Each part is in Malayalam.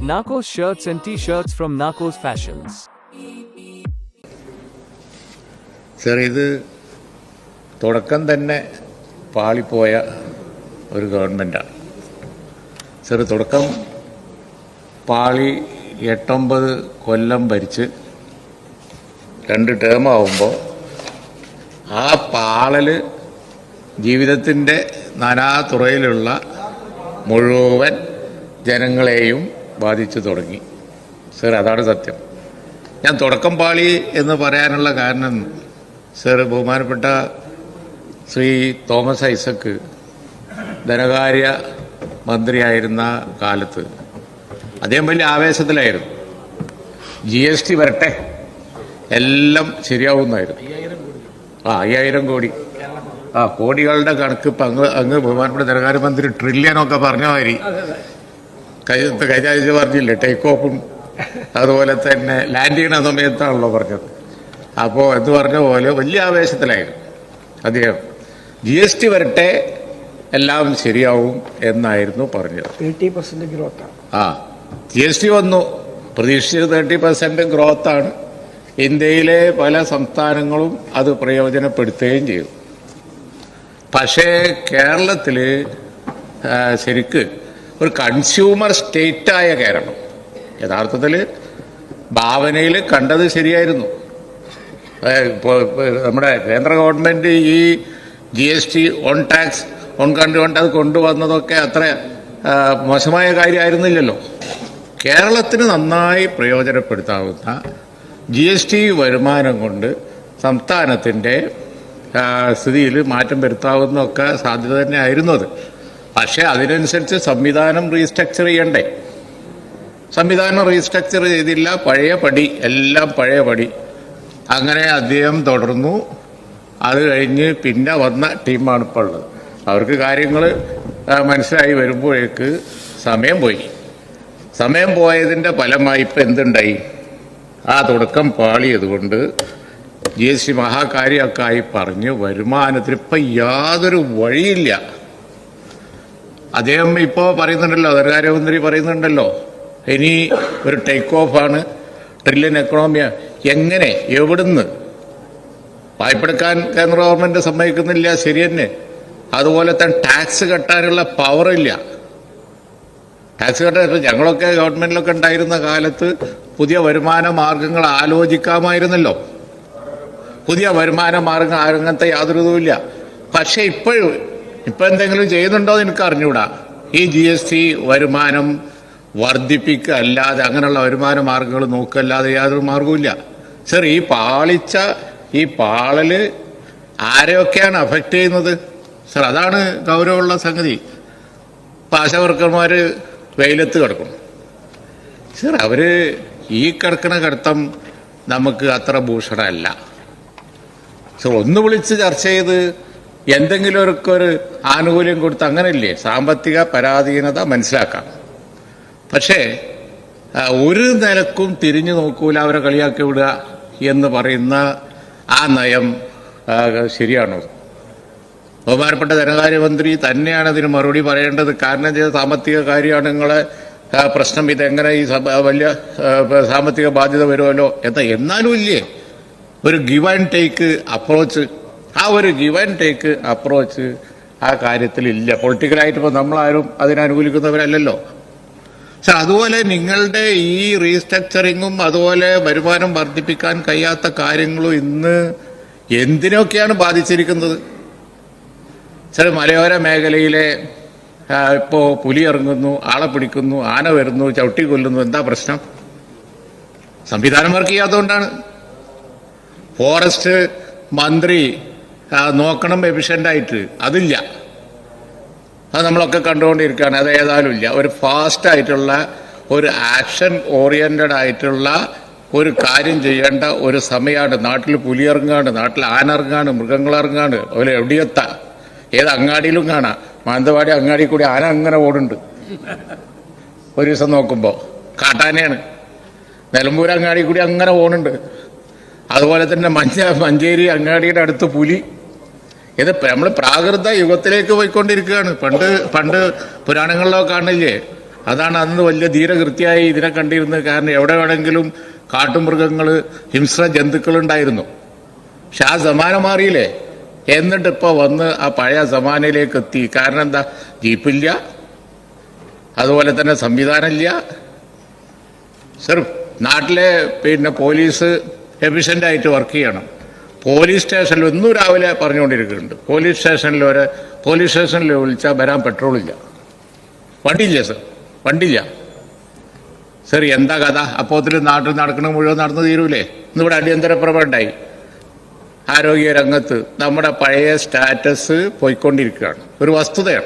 Narcos shirts and t-shirts from Narcos Fashions. Sir ഇത് തുടക്കം തന്നെ പാളിപ്പോയ ഒരു ഗവൺമെന്റാണ് സർ തുടക്കം പാളി എട്ടൊമ്പത് കൊല്ലം ഭരിച്ച് രണ്ട് ടേമാവുമ്പോൾ ആ പാളൽ ജീവിതത്തിന്റെ നാനാതുറയിലുള്ള മുഴുവൻ ജനങ്ങളെയും ബാധിച്ചു തുടങ്ങി. സർ അതാണ് സത്യം. ഞാൻ തുടക്കം പാളി എന്ന് പറയാനുള്ള കാരണം സർ ബഹുമാനപ്പെട്ട ശ്രീ തോമസ് ഐസക്ക് ധനകാര്യ മന്ത്രിയായിരുന്ന കാലത്ത് അദ്ദേഹം വലിയ ആവേശത്തിലായിരുന്നു. ജി എസ് ടി വരട്ടെ എല്ലാം ശരിയാവുന്നായിരുന്നു. ആ അയ്യായിരം കോടി. ആ കോടികളുടെ കണക്ക് ഇപ്പം അങ്ങ് അങ്ങ് ബഹുമാനപ്പെട്ട ധനകാര്യമന്ത്രി ട്രില്യനൊക്കെ പറഞ്ഞ മാതിരി കഴിഞ്ഞ കഴിഞ്ഞ ആഴ്ച പറഞ്ഞില്ലേ ടേക്ക് ഓഫും അതുപോലെ തന്നെ ലാൻഡ് ചെയ്യണ സമയത്താണല്ലോ പറഞ്ഞത്. അപ്പോൾ എന്ന് പറഞ്ഞ പോലെ വലിയ ആവേശത്തിലായിരുന്നു അദ്ദേഹം. ജി എസ് ടി വരട്ടെ എല്ലാം ശരിയാവും എന്നായിരുന്നു പറഞ്ഞത്. തേർട്ടി പെർസെന്റ് ഗ്രോത്ത് ആ ജി എസ് ടി വന്നു. പ്രതീക്ഷിച്ചത് തേർട്ടി പെർസെന്റ് ഗ്രോത്താണ് ഇന്ത്യയിലെ പല സംസ്ഥാനങ്ങളും അത് പ്രയോജനപ്പെടുത്തുകയും ചെയ്തു. പക്ഷേ കേരളത്തിൽ ശരിക്ക് ഒരു കൺസ്യൂമർ സ്റ്റേറ്റായ കേരളം. യഥാർത്ഥത്തിൽ ഭാവനയിൽ കണ്ടത് ശരിയായിരുന്നു. ഏ, ഇപ്പോ ഇപ്പോ നമ്മുടെ കേന്ദ്ര ഗവൺമെന്റ് ഈ G S T one tax one country കൊണ്ട് അത് കൊണ്ടുവന്നതൊക്കെ അത്ര മോശമായ കാര്യമായിരുന്നില്ലല്ലോ. കേരളത്തിന് നന്നായി പ്രയോജനപ്പെടുത്താവുന്ന ജി എസ് ടി വരുമാനം കൊണ്ട് സംസ്ഥാനത്തിന്റെ സ്ഥിതിയിൽ മാറ്റം വരുത്താവുന്നതൊക്കെ സാധ്യത തന്നെ ആയിരുന്നു അത്. പക്ഷേ അതിനനുസരിച്ച് സംവിധാനം റീസ്ട്രക്ചർ ചെയ്യണ്ടേ? സംവിധാനം റീസ്ട്രക്ചർ ചെയ്തില്ല പഴയ പടി എല്ലാം പഴയ പടി. അങ്ങനെ അദ്ദേഹം തുടർന്നു. അത് കഴിഞ്ഞ് പിന്നെ വന്ന ടീമാണ് ഇപ്പോൾ ഉള്ളത്. അവർക്ക് കാര്യങ്ങൾ മനസ്സിലായി വരുമ്പോഴേക്ക് സമയം പോയി. സമയം പോയതിന്റെ ഫലമായി ഇപ്പം എന്തുണ്ടായി? ആ തുടക്കം പാളിയതുകൊണ്ട് ജി എസ് ടി മഹാകാര്യമൊക്കെ ആയി പറഞ്ഞ് വരുമാനത്തിന് ഇപ്പം യാതൊരു വഴിയില്ല. അദ്ദേഹം ഇപ്പോൾ പറയുന്നുണ്ടല്ലോ ധനകാര്യമന്ത്രി പറയുന്നുണ്ടല്ലോ. ഇനി ഒരു ടേക്ക് ഓഫാണ് ട്രില്യൻ എക്കണോമിയ എങ്ങനെ എവിടുന്ന്? വായ്പെടുക്കാൻ കേന്ദ്ര ഗവൺമെന്റ് സമ്മതിക്കുന്നില്ല ശരി തന്നെ. അതുപോലെ തന്നെ ടാക്സ് കെട്ടാനുള്ള പവറില്ല ടാക്സ് കെട്ടാൻ ഞങ്ങളൊക്കെ ഗവൺമെന്റിലൊക്കെ ഉണ്ടായിരുന്ന കാലത്ത് പുതിയ വരുമാന മാർഗങ്ങൾ ആലോചിക്കാമായിരുന്നല്ലോ. പുതിയ വരുമാന മാർഗം അങ്ങനത്തെ യാതൊരു ഇതുമില്ല. പക്ഷെ ഇപ്പോഴും ഇപ്പൊ എന്തെങ്കിലും ചെയ്യുന്നുണ്ടോ എന്ന് എനിക്ക് അറിഞ്ഞുകൂടാ ഈ ജി എസ് ടി വരുമാനം വർദ്ധിപ്പിക്കുക അല്ലാതെ അങ്ങനെയുള്ള വരുമാന മാർഗങ്ങൾ നോക്കല്ലാതെ യാതൊരു മാർഗവുമില്ല സർ ഈ പാളിച്ച ഈ പാളൽ ആരെയൊക്കെയാണ് അഫക്റ്റ് ചെയ്യുന്നത്? സർ അതാണ് ഗൗരവമുള്ള സംഗതി. ഇപ്പം വെയിലത്ത് കിടക്കണം സർ അവർ ഈ കിടക്കണ കിടത്തം നമുക്ക് അത്ര ഭൂഷണമല്ല. സർ ഒന്ന് വിളിച്ച് ചർച്ച ചെയ്ത് എന്തെങ്കിലും ഒരു ആനുകൂല്യം കൊടുത്ത് അങ്ങനെയല്ലേ? സാമ്പത്തിക പരാധീനത മനസ്സിലാക്കാം. പക്ഷേ ഒരു നിലക്കും തിരിഞ്ഞു നോക്കൂല അവരെ കളിയാക്കി വിടുക എന്ന് പറയുന്ന ആ നയം ശരിയാണോ? ബഹുമാനപ്പെട്ട ധനകാര്യമന്ത്രി തന്നെയാണ് അതിന് മറുപടി പറയേണ്ടത്. കാരണം ചെയ്ത സാമ്പത്തിക ആ, പ്രശ്നം. ഇതെങ്ങനെ ഈ വലിയ സാമ്പത്തിക ബാധ്യത വരുമല്ലോ? എന്താ എന്നാലും ഇല്ലേ? ഒരു ഗിവ് ആൻഡ് ടേക്ക് അപ്രോച്ച് ആ ഒരു ഗിവ് ആൻഡ് ടേക്ക് അപ്രോച്ച് ആ കാര്യത്തിൽ ഇല്ല പൊളിറ്റിക്കലായിട്ട് ഇപ്പോൾ നമ്മളാരും അതിനനുകൂലിക്കുന്നവരല്ലോ പക്ഷെ അതുപോലെ നിങ്ങളുടെ ഈ റീസ്ട്രക്ചറിങ്ങും അതുപോലെ വരുമാനം വർദ്ധിപ്പിക്കാൻ കഴിയാത്ത കാര്യങ്ങളും ഇന്ന് എന്തിനൊക്കെയാണ് ബാധിച്ചിരിക്കുന്നത്? ചില മലയോര മേഖലയിലെ ഇപ്പോൾ ഇപ്പോ പുലി ഇറങ്ങുന്നു ആളെ പിടിക്കുന്നു ആന വരുന്നു ചവിട്ടി കൊല്ലുന്നു എന്താ പ്രശ്നം? സംവിധാനം വർക്ക് ചെയ്യാത്തതുകൊണ്ടാണ്. ഫോറസ്റ്റ് മന്ത്രി നോക്കണം എഫിഷ്യന്റായിട്ട് അതില്ല. അത് നമ്മളൊക്കെ കണ്ടുകൊണ്ടിരിക്കുകയാണ്. അത് ഏതായാലും ഇല്ല. ഒരു ഫാസ്റ്റ് ആയിട്ടുള്ള ഒരു ആക്ഷൻ ഓറിയന്റഡ് ആയിട്ടുള്ള ഒരു കാര്യം ചെയ്യേണ്ട ഒരു സമയമാണ്. നാട്ടിൽ പുലിയിറങ്ങാണ് നാട്ടിൽ ആനിറങ്ങാണ് മൃഗങ്ങളിറങ്ങാണ് അതുപോലെ എവിടെയെത്താ ഏത് അങ്ങാടിയിലും കാണാം. മാനന്തവാടി അങ്ങാടി കൂടി ആന അങ്ങനെ ഓടുണ്ട് ഒരു ദിവസം നോക്കുമ്പോൾ കാട്ടാനയാണ്. നിലമ്പൂർ അങ്ങാടി കൂടി അങ്ങനെ ഓണുണ്ട് അതുപോലെ തന്നെ മഞ്ച മഞ്ചേരി അങ്ങാടിയുടെ അടുത്ത് പുലി. ഇത് നമ്മൾ പ്രാകൃത യുഗത്തിലേക്ക് പോയിക്കൊണ്ടിരിക്കുകയാണ്. പണ്ട് പണ്ട് പുരാണങ്ങളിലൊക്കെ കാണില്ലേ? അതാണ് അന്ന് വലിയ ധീരകൃത്യമായി ഇതിനെ കണ്ടിരുന്നത്. കാരണം എവിടെ വേണമെങ്കിലും കാട്ടുമൃഗങ്ങൾ ഹിംസ്ര ജന്തുക്കളുണ്ടായിരുന്നു. പക്ഷെ ആ സമാനം മാറിയില്ലേ? എന്നിട്ട് ഇപ്പൊ വന്ന് ആ പഴയ സമാനയിലേക്ക് എത്തി കാരണം എന്താ? ജീപ്പില്ല. അതുപോലെ തന്നെ സംവിധാനമില്ല. സർ നാട്ടിലെ പിന്നെ പോലീസ് എഫിഷ്യന്റ് ആയിട്ട് വർക്ക് ചെയ്യണം. പോലീസ് സ്റ്റേഷനിൽ ഇന്നും രാവിലെ പറഞ്ഞുകൊണ്ടിരിക്കുന്നുണ്ട്. പോലീസ് സ്റ്റേഷനിൽ വരെ പോലീസ് സ്റ്റേഷനിൽ വിളിച്ചാൽ വരാൻ പെട്രോളില്ല വണ്ടിയില്ല സർ? വണ്ടിയില്ല. സർ എന്താ കഥ? അപ്പോത്തിൽ നാട്ടിൽ നടക്കണ മുഴുവൻ നടന്നു തീരൂലേ? ഇന്നിവിടെ അടിയന്തര പ്രഭ ഉണ്ടായി. ആരോഗ്യ രംഗത്ത് നമ്മുടെ പഴയ സ്റ്റാറ്റസ് പോയിക്കൊണ്ടിരിക്കുകയാണ്. ഒരു വസ്തുതയാണ്.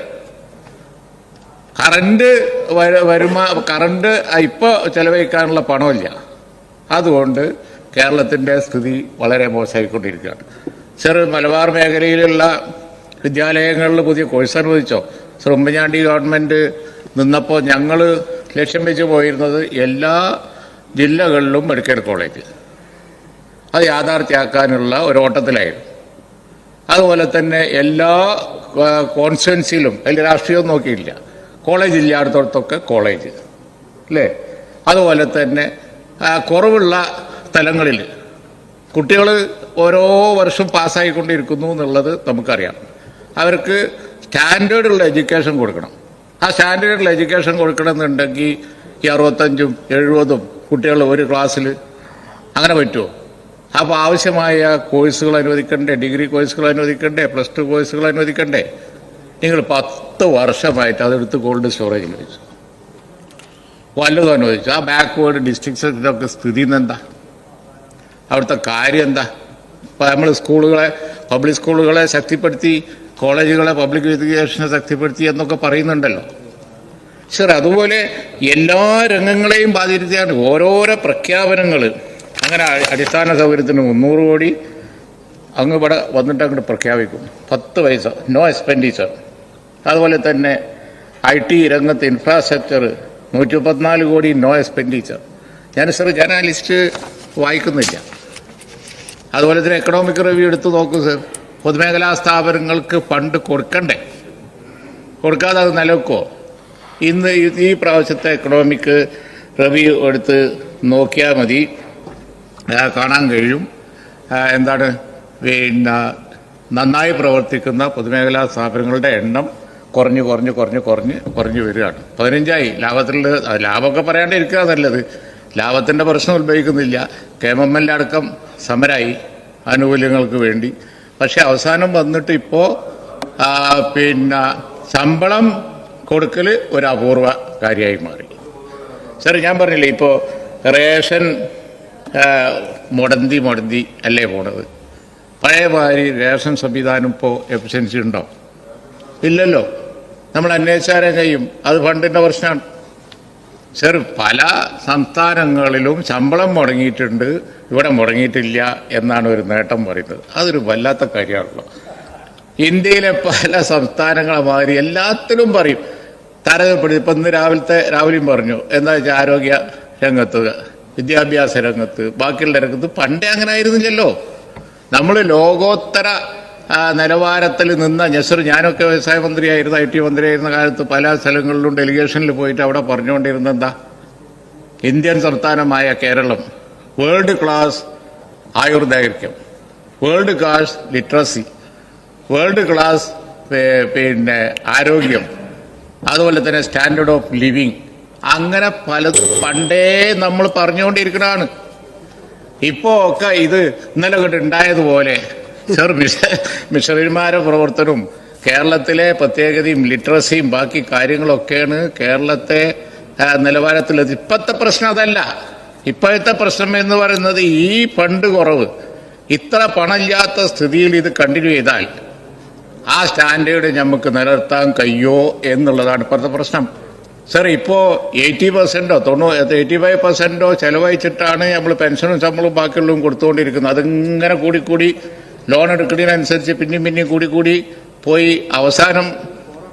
കറണ്ട് വര- വരുമാ കറണ്ട് ഇപ്പോൾ ചെലവഴിക്കാനുള്ള പണമില്ല. അതുകൊണ്ട് കേരളത്തിന്റെ സ്ഥിതി വളരെ മോശമായിക്കൊണ്ടിരിക്കുകയാണ്. ചെറു മലബാർ മേഖലയിലുള്ള വിദ്യാലയങ്ങളിൽ പുതിയ കോഴ്സ് അനുവദിച്ചോ? സർ ഉമ്മൻചാണ്ടി ഗവൺമെന്റ് നിന്നപ്പോൾ ഞങ്ങൾ ലക്ഷ്യം വെച്ച് പോയിരുന്നത് എല്ലാ ജില്ലകളിലും മെഡിക്കൽ കോളേജ്. അത് യാഥാർത്ഥ്യമാക്കാനുള്ള ഒരു ഓട്ടത്തിലായിരുന്നു. അതുപോലെ തന്നെ എല്ലാ കോൺസ്റ്റുവൻസിയിലും അതിൽ രാഷ്ട്രീയവും നോക്കിയില്ല. കോളേജ് ഇല്ലാത്തടത്തൊക്കെ കോളേജ്. അല്ലേ? അതുപോലെ തന്നെ കുറവുള്ള സ്ഥലങ്ങളിൽ കുട്ടികൾ ഓരോ വർഷം പാസ്സായിക്കൊണ്ടിരിക്കുന്നു എന്നുള്ളത് നമുക്കറിയാം. അവർക്ക് സ്റ്റാൻഡേർഡുള്ള എഡ്യൂക്കേഷൻ കൊടുക്കണം. ആ സ്റ്റാൻഡേർഡുള്ള എഡ്യൂക്കേഷൻ കൊടുക്കണമെന്നുണ്ടെങ്കിൽ ഈ അറുപത്തഞ്ചും എഴുപതും കുട്ടികൾ ഒരു ക്ലാസ്സിൽ അങ്ങനെ പറ്റുമോ? അപ്പോൾ ആവശ്യമായ കോഴ്സുകൾ അനുവദിക്കണ്ടേ? ഡിഗ്രി കോഴ്സുകൾ അനുവദിക്കണ്ടേ? പ്ലസ് ടു കോഴ്സുകൾ അനുവദിക്കണ്ടേ? നിങ്ങൾ പത്ത് വർഷമായിട്ട് അതെടുത്ത് കോൾഡ് സ്റ്റോറേജിൽ വെച്ചു. വല്ലതും അനുവദിച്ചു. ആ ബാക്ക്വേർഡ് ഡിസ്ട്രിക്ട്സിലൊക്കെ സ്ഥിതി എന്താ അവിടുത്തെ കാര്യം എന്താ? ഇപ്പം നമ്മൾ സ്കൂളുകളെ പബ്ലിക് സ്കൂളുകളെ ശക്തിപ്പെടുത്തി കോളേജുകളെ പബ്ലിക് എഡ്യൂക്കേഷനെ ശക്തിപ്പെടുത്തി എന്നൊക്കെ പറയുന്നുണ്ടല്ലോ. സർ അതുപോലെ എല്ലാ രംഗങ്ങളെയും ബാധിക്കുകയാണ് ഓരോരോ പ്രഖ്യാപനങ്ങൾ അങ്ങനെ അടിസ്ഥാന സൗകര്യത്തിന് മുന്നൂറ് കോടി അങ്ങ് ഇവിടെ വന്നിട്ട് അങ്ങോട്ട് പ്രഖ്യാപിക്കും. പത്ത് പൈസ നോ എക്സ്പെൻഡിച്ചർ അതുപോലെ തന്നെ ഐ ടി രംഗത്ത് ഇൻഫ്രാസ്ട്രക്ചർ നൂറ്റി മുപ്പത്തിനാല് കോടി നോ എക്സ്പെൻഡിച്ചർ ഞാൻ സർ ലിസ്റ്റ് വായിക്കുന്നില്ല. അതുപോലെ തന്നെ എക്കണോമിക് റിവ്യൂ എടുത്ത് നോക്കൂ സർ പൊതുമേഖലാ സ്ഥാപനങ്ങൾക്ക് ഫണ്ട് കൊടുക്കണ്ടേ? കൊടുക്കാതെ അത് നിലനിൽക്കുമോ ഇന്ന് ഈ- പ്രാവശ്യത്തെ എക്കണോമിക് റിവ്യൂ എടുത്ത് നോക്കിയാൽ മതി. കാണാൻ കഴിയും. എന്താണ്? പിന്നെ നന്നായി പ്രവർത്തിക്കുന്ന പൊതുമേഖലാ സ്ഥാപനങ്ങളുടെ എണ്ണം കുറഞ്ഞ് കുറഞ്ഞ് കുറഞ്ഞ് കുറഞ്ഞ് കുറഞ്ഞ് വരികയാണ്. പതിനഞ്ചായി. ലാഭത്തിൽ ലാഭമൊക്കെ പറയാണ്ടിരിക്കുക നല്ലത്. ലാഭത്തിന്റെ പ്രശ്നം ഉത്ഭവിക്കുന്നില്ല. കെ എം എൽ അടക്കം സമരായി ആനുകൂല്യങ്ങൾക്ക് വേണ്ടി. പക്ഷെ അവസാനം വന്നിട്ട് ഇപ്പോൾ പിന്നെ ശമ്പളം കൊടുക്കൽ ഒരു അപൂർവ കാര്യമായി മാറി. സാർ ഞാൻ പറഞ്ഞില്ലേ ഇപ്പോൾ റേഷൻ മുടന്തി മുടന്തി അല്ലേ പോണത്? പഴയ മാതിരി റേഷൻ സംവിധാനം ഇപ്പോൾ എഫിഷ്യൻസി ഉണ്ടോ? ഇല്ലല്ലോ. നമ്മൾ അന്വേഷിച്ചാലും കഴിയും. അത് ഫണ്ടിന്റെ പ്രശ്നമാണ്. സർ പല സംസ്ഥാനങ്ങളിലും ശമ്പളം മുടങ്ങിയിട്ടുണ്ട്. ഇവിടെ മുടങ്ങിയിട്ടില്ല എന്നാണ് ഒരു നേട്ടം പറയുന്നത്. അതൊരു വല്ലാത്ത കാര്യമാണല്ലോ. ഇന്ത്യയിലെ പല സംസ്ഥാനങ്ങളെ മാതിരി എല്ലാത്തിലും പറയും. താരതമ്യപ്പെടുത്തി ഇപ്പം ഇന്ന് രാവിലത്തെ രാവിലെയും പറഞ്ഞു. എന്താ വെച്ചാൽ ആരോഗ്യ രംഗത്ത് വിദ്യാഭ്യാസ രംഗത്ത് ബാക്കിയുള്ള രംഗത്ത് പണ്ടേ അങ്ങനെ ആയിരുന്നില്ലല്ലോ. നമ്മൾ ലോകോത്തര നിലവാരത്തിൽ നിന്ന നസർ ഞാനൊക്കെ വ്യവസായ മന്ത്രിയായിരുന്നു ഐ ടി മന്ത്രിയായിരുന്ന കാലത്ത് പല സ്ഥലങ്ങളിലും ഡെലിഗേഷനിൽ പോയിട്ട് അവിടെ പറഞ്ഞുകൊണ്ടിരുന്ന എന്താ ഇന്ത്യൻ സംസ്ഥാനമായ Keralam world class ആയുർദൈർഘ്യം world class literacy world class പിന്നെ ആരോഗ്യം അതുപോലെ തന്നെ സ്റ്റാൻഡേർഡ് ഓഫ് ലിവിങ് അങ്ങനെ പല പണ്ടേ നമ്മൾ പറഞ്ഞുകൊണ്ടിരിക്കുന്നതാണ്. ഇപ്പോ ഒക്കെ ഇത് ഇന്നലെ കൊണ്ട് ഉണ്ടായതുപോലെ സർ മിഷ മിഷണറിമാരുടെ പ്രവർത്തനവും കേരളത്തിലെ പ്രത്യേകതയും ലിറ്ററസിയും ബാക്കി കാര്യങ്ങളൊക്കെയാണ് കേരളത്തെ നിലവാരത്തിലെത്തി. ഇപ്പോഴത്തെ പ്രശ്നം അതല്ല. ഇപ്പോഴത്തെ പ്രശ്നം എന്ന് പറയുന്നത് ഈ ഫണ്ട് കുറവ്. ഇത്ര പണമില്ലാത്ത സ്ഥിതിയിൽ ഇത് കണ്ടിന്യൂ ചെയ്താൽ ആ സ്റ്റാൻഡേർഡ് നമുക്ക് നിലനിർത്താൻ കഴിയോ എന്നുള്ളതാണ് ഇപ്പോഴത്തെ പ്രശ്നം. സർ ഇപ്പോൾ എയ്റ്റി പെർസെന്റോ തൊണ്ണൂ എയ്റ്റി ഫൈവ് പെർസെന്റോ ചെലവഴിച്ചിട്ടാണ് നമ്മൾ പെൻഷനും ശമ്പളവും ബാക്കിയുള്ളതും കൊടുത്തുകൊണ്ടിരിക്കുന്നത്. അതിങ്ങനെ കൂടിക്കൂടി ലോൺ എടുക്കുന്നതിനനുസരിച്ച് പിന്നെയും പിന്നെയും കൂടി കൂടി പോയി അവസാനം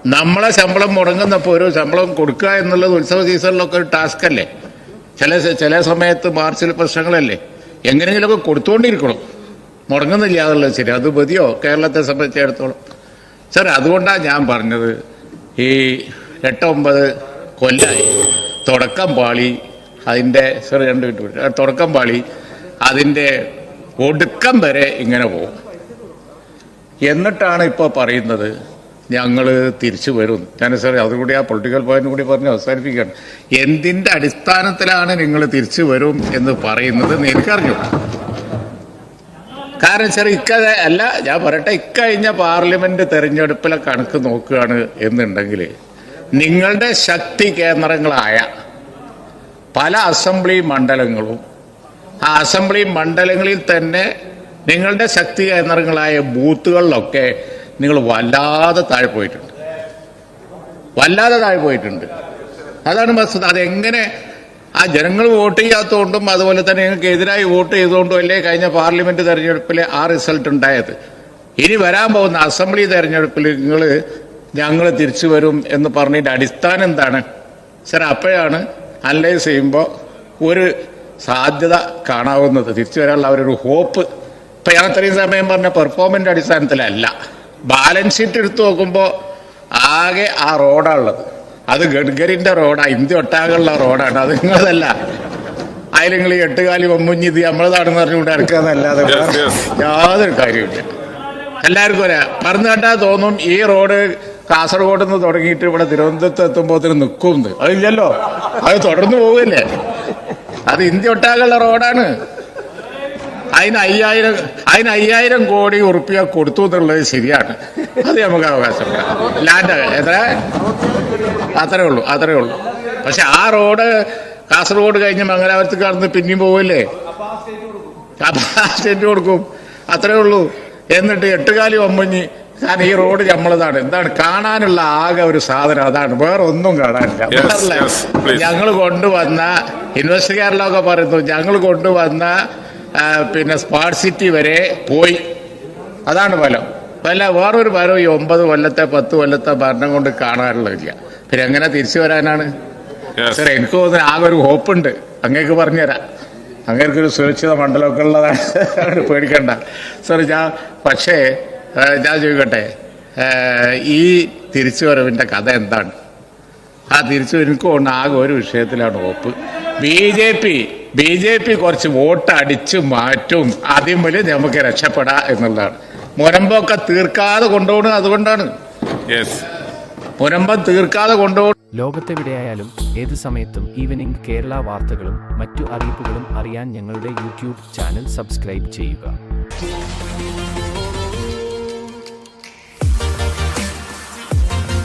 നമ്മളെ ശമ്പളം മുടങ്ങുന്നപ്പോൾ ഒരു ശമ്പളം കൊടുക്കുക എന്നുള്ളത് ഉത്സവ സീസണിലൊക്കെ ഒരു ടാസ്ക് അല്ലേ? ചില ചില സമയത്ത് മാർച്ചിൽ പ്രശ്നങ്ങളല്ലേ? എങ്ങനെയെങ്കിലുമൊക്കെ കൊടുത്തുകൊണ്ടിരിക്കണം മുടങ്ങുന്നില്ല എന്നുള്ളത് ശരി. അത് മതിയോ? കേരളത്തെ സംബന്ധിച്ചിടത്തോളം. സർ അതുകൊണ്ടാണ് ഞാൻ പറഞ്ഞത്. ഈ എട്ടൊമ്പത് കൊല്ലായി. തുടക്കം പാളി അതിന്റെ സർ രണ്ട് മിനിറ്റ്. തുടക്കം പാളി അതിന്റെ ഒടുക്കം വരെ ഇങ്ങനെ പോകും. എന്നിട്ടാണ് ഇപ്പോൾ പറയുന്നത് ഞങ്ങൾ തിരിച്ചു വരും. ഞാൻ സാർ അതുകൂടി ആ പൊളിറ്റിക്കൽ പോയിന്റ് കൂടി പറഞ്ഞ് അവസാനിപ്പിക്കുകയാണ്. എന്തിന്റെ അടിസ്ഥാനത്തിലാണ് നിങ്ങൾ തിരിച്ചു വരും എന്ന് പറയുന്നത് എനിക്കറിഞ്ഞു കാരണം സാർ ഇക്ക അല്ല ഞാൻ പറയട്ടെ ഇക്കഴിഞ്ഞ പാർലമെന്റ് തെരഞ്ഞെടുപ്പിലെ കണക്ക് നോക്കുകയാണ് എന്നുണ്ടെങ്കിൽ നിങ്ങളുടെ ശക്തി കേന്ദ്രങ്ങളായ പല അസംബ്ലി മണ്ഡലങ്ങളും ആ അസംബ്ലി മണ്ഡലങ്ങളിൽ തന്നെ നിങ്ങളുടെ ശക്തി കേന്ദ്രങ്ങളായ ബൂത്തുകളിലൊക്കെ നിങ്ങൾ വല്ലാതെ താഴെ പോയിട്ടുണ്ട്. വല്ലാതെ താഴെ പോയിട്ടുണ്ട്. അതാണ് വസ്തുത അതെങ്ങനെ ആ ജനങ്ങൾ വോട്ട് ചെയ്യാത്തതുകൊണ്ടും അതുപോലെ തന്നെ നിങ്ങൾക്ക് എതിരായി വോട്ട് ചെയ്തുകൊണ്ടും അല്ലേ കഴിഞ്ഞ പാർലമെന്റ് തെരഞ്ഞെടുപ്പിലെ ആ റിസൾട്ട് ഉണ്ടായത്? ഇനി വരാൻ പോകുന്ന അസംബ്ലി തെരഞ്ഞെടുപ്പിൽ നിങ്ങൾ ഞങ്ങൾ തിരിച്ചു വരും എന്ന് പറഞ്ഞതിന്റെ അടിസ്ഥാനം എന്താണ്? സാർ അപ്പോഴാണ് അനലൈസ് ചെയ്യുമ്പോൾ ഒരു സാധ്യത കാണാവുന്നത്. തിരിച്ചു വരാനുള്ള അവരൊരു ഹോപ്പ് ഇപ്പം ഞാൻ അത്രയും സമയം പറഞ്ഞ പെർഫോമൻസ് അടിസ്ഥാനത്തിലല്ല. ബാലൻസ് ഷീറ്റ് എടുത്തു നോക്കുമ്പോൾ ആകെ ആ റോഡാണുള്ളത് അത് ഗഡ്കരിന്റെ റോഡാണ് ഇന്ത്യ ഒട്ടാകുള്ള റോഡാണ് അത് നിങ്ങളതല്ല. അതിൽ നിങ്ങൾ ഈ എട്ടുകാലി ഒമ്മുഞ്ഞി ഇത് നമ്മളതാണെന്ന് പറഞ്ഞുകൊണ്ട് ഇറക്കാന്നല്ലാതെ. യാതൊരു കാര്യമില്ല എല്ലാവർക്കും ഒരാ പറഞ്ഞു കേട്ടാ തോന്നും ഈ റോഡ് കാസർഗോഡ് നിന്ന് തുടങ്ങിയിട്ട് ഇവിടെ തിരുവനന്തപുരത്ത് എത്തുമ്പോൾ നിൽക്കും അതില്ലല്ലോ അത് തുടർന്ന് പോവില്ലേ അത് ഇന്ത്യ ഒട്ടാകുള്ള റോഡാണ്. അതിന് അയ്യായിരം അതിന് അയ്യായിരം കോടി ഉറുപ്പിക കൊടുത്തു എന്നുള്ളത് ശരിയാണ്. അത് നമുക്ക് അവകാശമുണ്ട് ലാൻഡ് എത്ര? അത്രേ ഉള്ളൂ അത്രേ ഉള്ളൂ. പക്ഷെ ആ റോഡ് കാസർഗോഡ് കഴിഞ്ഞ് മംഗലാപുരത്ത് കടന്ന് പിന്നെയും പോവില്ലേ? അപ്പം ആ സ്റ്റേറ്റ് കൊടുക്കും. അത്രേ ഉള്ളൂ. എന്നിട്ട് എട്ടുകാലി ഒമ്പഞ്ഞി കാരണം ഈ റോഡ് നമ്മളതാണ് എന്താണ്? കാണാനുള്ള ആകെ ഒരു സാധനം അതാണ്. വേറെ ഒന്നും കാണാനില്ല. ഞങ്ങൾ കൊണ്ടുവന്ന ഇൻവെസ്റ്റ് കേരളമൊക്കെ പറയുന്നു ഞങ്ങൾ കൊണ്ടുവന്ന പിന്നെ സ്മാർട്ട് സിറ്റി വരെ പോയി. അതാണ് ഫലം. അല്ല വേറൊരു ഫലം ഈ ഒമ്പത് കൊല്ലത്തെ പത്ത് കൊല്ലത്തെ ഭരണം കൊണ്ട് കാണാനുള്ളതില്ല. പിന്നെ എങ്ങനെ തിരിച്ചു വരാനാണ്. സാർ എനിക്ക് തോന്നുന്നു ആകെ ഒരു ഹോപ്പുണ്ട്. അങ്ങേക്ക് പറഞ്ഞുതരാം. അങ്ങേക്കൊരു സുരക്ഷിത മണ്ഡലമൊക്കെ ഉള്ളതാണ്. പേടിക്കണ്ട. സാർ ഞാൻ പക്ഷേ ഞാൻ ചോദിക്കട്ടെ. ഈ തിരിച്ചുവരവിന്റെ കഥ എന്താണ്? ആ തിരിച്ചു എനിക്ക് തോന്നുന്നു ആകെ ഒരു വിഷയത്തിലാണ് ഒപ്പ് B J P B J P കുറച്ച് വോട്ട് അടിച്ച് മാറ്റും ആദ്യം വലിയ നമുക്ക് രക്ഷപ്പെടാ എന്നുള്ളതാണ്. മുരമ്പൊക്കെ തീർക്കാതെ കൊണ്ടുപോകണം അതുകൊണ്ടാണ്. യെസ് മുരമ്പം തീർക്കാതെ കൊണ്ടുപോകണം ലോകത്തെവിടെയായാലും ഏത് സമയത്തും ഈവനിംഗ് കേരള വാർത്തകളും മറ്റു അറിയിപ്പുകളും അറിയാൻ ഞങ്ങളുടെ യൂട്യൂബ് ചാനൽ സബ്സ്ക്രൈബ് ചെയ്യുക.